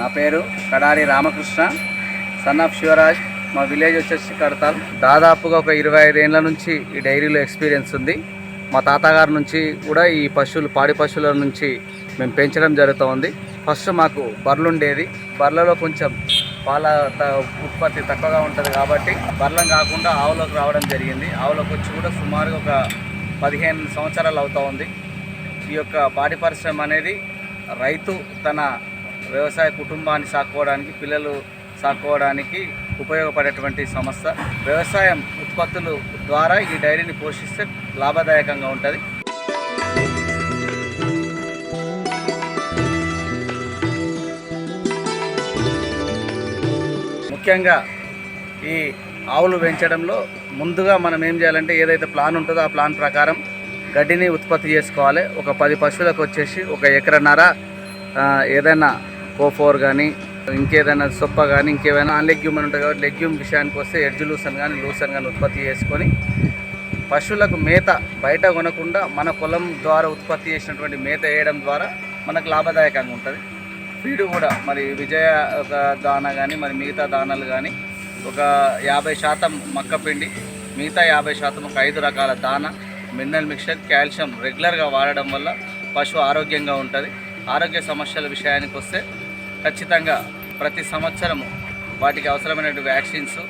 నా పేరు Kadari Ramakrishna son of Shivaraj మా విలేజ్ వచ్చేసి కడతాల్. దాదాపుగా ఒక ఇరవై ఐదు నుంచి ఈ డైరీలో ఎక్స్పీరియన్స్ ఉంది. మా తాతగారి నుంచి కూడా ఈ పశువులు పాడి పశువుల నుంచి మేము పెంచడం జరుగుతూ ఉంది ఫస్ట్ మాకు బర్రెలు ఉండేది. బర్రెలలో కొంచెం పాల త- ఉత్పత్తి తక్కువగా ఉంటుంది కాబట్టి బర్లం కాకుండా ఆవులోకి రావడం జరిగింది. ఆవులోకి వచ్చి కూడా సుమారుగా ఒక పదిహేను సంవత్సరాలు అవుతూ ఉంది ఈ యొక్క పాడి పరిశ్రమ అనేది రైతు తన వ్యవసాయ కుటుంబాన్ని సాకోవడానికి పిల్లలు సాకోవడానికి ఉపయోగపడేటువంటి సంస్థ. వ్యవసాయం ఉత్పత్తులు ద్వారా ఈ డైరీని పోషిస్తే లాభదాయకంగా ఉంటుంది. ముఖ్యంగా ఈ ఆవులు పెంచడంలో ముందుగా మనం ఏం చేయాలంటే ఏదైతే ప్లాన్ ఉంటుందో ఆ ప్లాన్ ప్రకారం గడ్డిని ఉత్పత్తి చేసుకోవాలి. ఒక పది పశువులకు వచ్చేసి ఒక ఎకరన్నర ఏదైనా ఓ కోఫోర్ కానీ ఇంకేదైనా సొప్ప కానీ ఇంకేమైనా నాన్ లెగ్యూమ్ అని ఉంటుంది కాబట్టి లెగ్యూమ్ విషయానికి వస్తే ఎడ్జ్ లూసన్ కానీ లూసన్ కానీ ఉత్పత్తి చేసుకొని పశువులకు మేత బయట కొనకుండా మన పొలం ద్వారా ఉత్పత్తి చేసినటువంటి మేత వేయడం ద్వారా మనకు లాభదాయకంగా ఉంటుంది. ఫీడ్ కూడా మరి విజయ ఒక దాన కానీ మరి మిగతా దానాలు కానీ ఒక యాభై శాతం మక్కపిండి మిగతా యాభై శాతం ఒక ఐదు రకాల దాన మినరల్ మిక్చర్ కాల్షియం రెగ్యులర్గా వాడడం వల్ల పశువు ఆరోగ్యంగా ఉంటుంది. ఆరోగ్య సమస్యల విషయానికి వస్తే ఖచ్చితంగా ప్రతి సంవత్సరము వాటికి అవసరమైనటువంటి వ్యాక్సిన్స్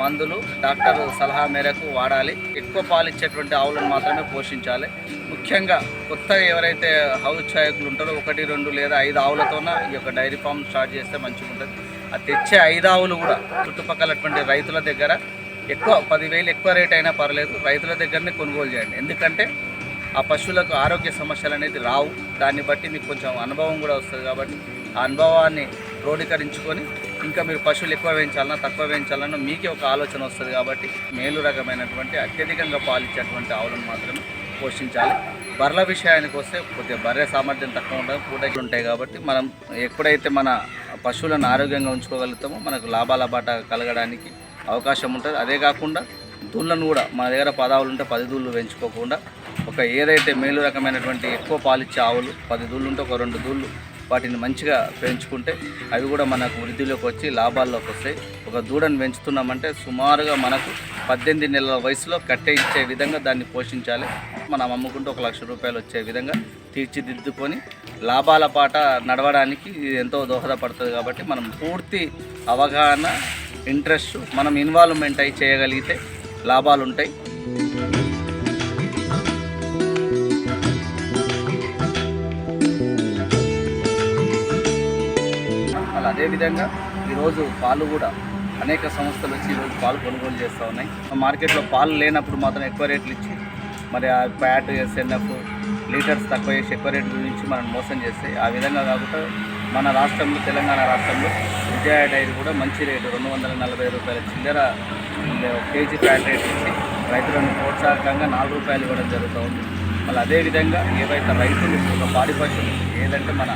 మందులు డాక్టర్ సలహా మేరకు వాడాలి. ఎక్కువ పాలిచ్చేటువంటి ఆవులను మాత్రమే పోషించాలి. ముఖ్యంగా కొత్తగా ఎవరైతే హౌస్ చాయకులు ఉంటారో ఒకటి రెండు లేదా ఐదు ఆవులతోన ఈ యొక్క డైరీ ఫామ్ స్టార్ట్ చేస్తే మంచిగా ఉంటుంది. ఆ తెచ్చే ఐదు ఆవులు కూడా చుట్టుపక్కలటువంటి రైతుల దగ్గర ఎక్కువ పదివేలు ఎక్కువ రేట్ అయినా పర్లేదు రైతుల దగ్గరనే కొనుగోలు చేయండి. ఎందుకంటే ఆ పశువులకు ఆరోగ్య సమస్యలు అనేది రావు. దాన్ని బట్టి మీకు కొంచెం అనుభవం కూడా వస్తుంది కాబట్టి ఆ అనుభవాన్ని క్రోడీకరించుకొని ఇంకా మీరు పశువులు ఎక్కువ వేయించాలన్నా తక్కువ వేయించాలన్నా మీకే ఒక ఆలోచన వస్తుంది కాబట్టి మేలు రకమైనటువంటి అత్యధికంగా పాలిచ్చేటువంటి ఆవులను మాత్రమే పోషించాలి. బర్రెల విషయానికి వస్తే కొద్దిగా బర్రె సామర్థ్యం తక్కువ ఉంటుంది పూటకి ఉంటాయి కాబట్టి మనం ఎప్పుడైతే మన పశువులను ఆరోగ్యంగా ఉంచుకోగలుగుతామో మనకు లాభాల బాట కలగడానికి అవకాశం ఉంటుంది. అదే కాకుండా దూళ్ళను కూడా మన దగ్గర పదావులు ఉంటే పది దూళ్ళు పెంచుకోకుండా ఒక ఏదైతే మేలు రకమైనటువంటి ఎక్కువ పాలిచ్చే ఆవులు పది దూళ్ళు ఉంటే ఒక రెండు దూళ్ళు వాటిని మంచిగా పెంచుకుంటే అవి కూడా మనకు వృద్ధిలోకి వచ్చి లాభాల్లోకి వస్తాయి. ఒక దూడను పెంచుతున్నామంటే సుమారుగా మనకు పద్దెనిమిది నెలల వయసులో కట్టె ఇచ్చే విధంగా దాన్ని పోషించాలి. మనం అమ్ముకుంటే ఒక లక్ష రూపాయలు వచ్చే విధంగా తీర్చిదిద్దుకొని లాభాల పాట నడవడానికి ఇది ఎంతో దోహదపడుతుంది కాబట్టి మనం పూర్తి అవగాహన ఇంట్రెస్ట్ మనం ఇన్వాల్వ్మెంట్ అయి చేయగలిగితే లాభాలు ఉంటాయి అదేవిధంగా ఈరోజు పాలు కూడా అనేక సంస్థలు వచ్చి ఈరోజు పాలు కొనుగోలు చేస్తూ ఉన్నాయి. మార్కెట్లో పాలు లేనప్పుడు మాత్రం ఎక్కువ రేట్లు ఇచ్చి మరి ఆ ప్యాట్ ఎస్ఎన్ఎఫ్ లీటర్స్ తక్కువ చేసి ఎక్కువ రేట్ గురించి మనం మోసం చేస్తాయి ఆ విధంగా కాకుండా మన రాష్ట్రంలో తెలంగాణ రాష్ట్రంలో విజయ డైరీ కూడా మంచి రేటు రెండు వందల నలభై రూపాయల చిల్లర కేజీ ప్యాట్ రేట్ ఇచ్చి రైతులను ప్రోత్సాహకంగా నాలుగు రూపాయలు ఇవ్వడం జరుగుతుంది మళ్ళీ అదేవిధంగా ఏవైతే రైతులు ఒక పాడి పశువులు ఏదంటే మన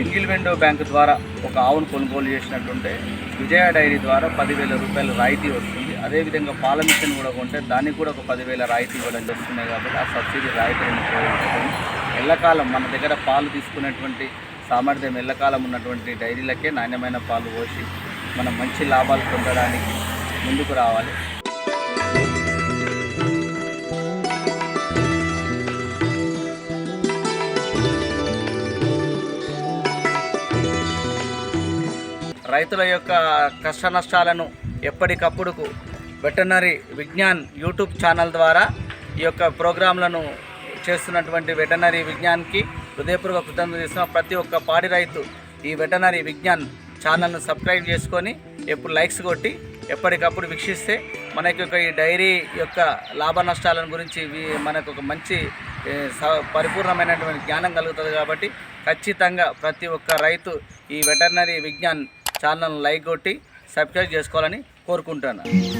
సింగిల్ విండో బ్యాంకు ద్వారా ఒక ఆవును కొనుగోలు చేసినట్టుంటే విజయ డైరీ ద్వారా పదివేల రూపాయలు రాయితీ వస్తుంది. అదేవిధంగా పాల మిషన్ కూడా కొంటే దానికి కూడా ఒక పదివేల రాయితీ ఇవ్వడం జరుగుతున్నాయి కాబట్టి ఆ సబ్సిడీ రాయితీలను ఉపయోగించుకొని ఎల్లకాలం మన దగ్గర పాలు తీసుకునేటువంటి సామర్థ్యం ఎల్లకాలం ఉన్నటువంటి డైరీలకే నాణ్యమైన పాలు పోసి మనం మంచి లాభాలు పొందడానికి ముందుకు రావాలి. రైతుల యొక్క కష్ట నష్టాలను ఎప్పటికప్పుడు వెటర్నరీ విజ్ఞాన్ యూట్యూబ్ ఛానల్ ద్వారా ఈ యొక్క ప్రోగ్రాంలను చేస్తున్నటువంటి వెటర్నరీ విజ్ఞాన్కి హృదయపూర్వక కృతజ్ఞతలు చేసిన ప్రతి ఒక్క పాడి రైతు ఈ వెటర్నరీ విజ్ఞాన్ ఛానల్ను సబ్స్క్రైబ్ చేసుకొని ఎప్పుడు లైక్స్ కొట్టి ఎప్పటికప్పుడు వీక్షిస్తే మనకి ఒక ఈ డైరీ యొక్క లాభ నష్టాలను గురించి మనకు ఒక మంచి స- పరిపూర్ణమైనటువంటి జ్ఞానం కలుగుతుంది కాబట్టి ఖచ్చితంగా ప్రతి ఒక్క రైతు ఈ వెటర్నరీ విజ్ఞాన్ ఛానల్ను లైక్ కొట్టి సబ్స్క్రైబ్ చేసుకోవాలని కోరుకుంటున్నాను.